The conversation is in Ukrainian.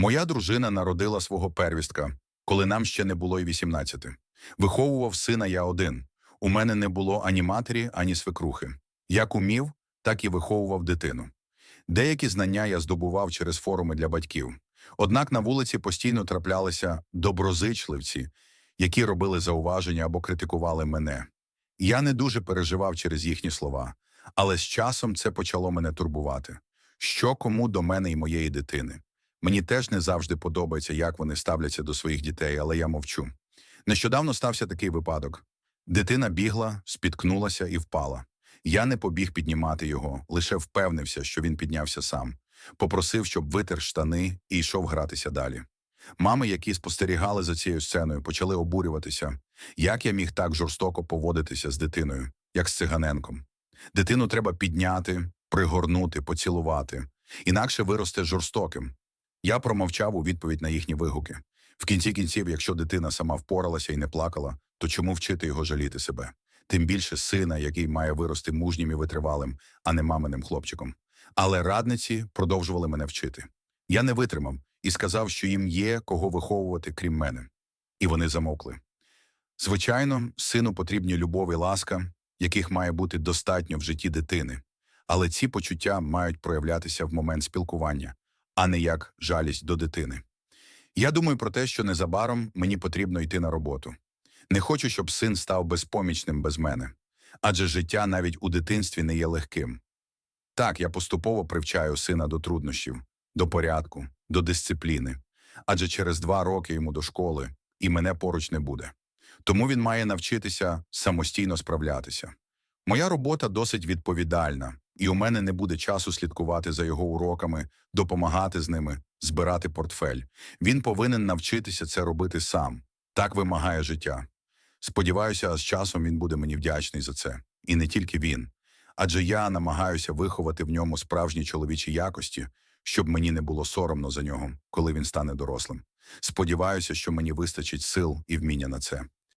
Моя дружина народила свого первістка, коли нам ще не було й 18. Виховував сина я один. У мене не було ані матері, ані свекрухи. Як умів, так і виховував дитину. Деякі знання я здобував через форуми для батьків. Однак на вулиці постійно траплялися доброзичливці, які робили зауваження або критикували мене. Я не дуже переживав через їхні слова, але з часом це почало мене турбувати. Що кому до мене і моєї дитини? Мені теж не завжди подобається, як вони ставляться до своїх дітей, але я мовчу. Нещодавно стався такий випадок. Дитина бігла, спіткнулася і впала. Я не побіг піднімати його, лише впевнився, що він піднявся сам. Попросив, щоб витер штани і йшов гратися далі. Мами, які спостерігали за цією сценою, почали обурюватися. Як я міг так жорстоко поводитися з дитиною, як з циганенком? Дитину треба підняти, пригорнути, поцілувати. Інакше виросте жорстоким. Я промовчав у відповідь на їхні вигуки. В кінці кінців, якщо дитина сама впоралася і не плакала, то чому вчити його жаліти себе? Тим більше сина, який має вирости мужнім і витривалим, а не маминим хлопчиком. Але радниці продовжували мене вчити. Я не витримав і сказав, що їм є кого виховувати, крім мене. І вони замовкли. Звичайно, сину потрібні любов і ласка, яких має бути достатньо в житті дитини. Але ці почуття мають проявлятися в момент спілкування, а не як жалість до дитини. Я думаю про те, що незабаром мені потрібно йти на роботу. Не хочу, щоб син став безпомічним без мене, адже життя навіть у дитинстві не є легким. Так, я поступово привчаю сина до труднощів, до порядку, до дисципліни, адже через два роки йому до школи і мене поруч не буде. Тому він має навчитися самостійно справлятися. Моя робота досить відповідальна, і у мене не буде часу слідкувати за його уроками, допомагати з ними, збирати портфель. Він повинен навчитися це робити сам. Так вимагає життя. Сподіваюся, з часом він буде мені вдячний за це. І не тільки він. Адже я намагаюся виховати в ньому справжні чоловічі якості, щоб мені не було соромно за нього, коли він стане дорослим. Сподіваюся, що мені вистачить сил і вміння на це.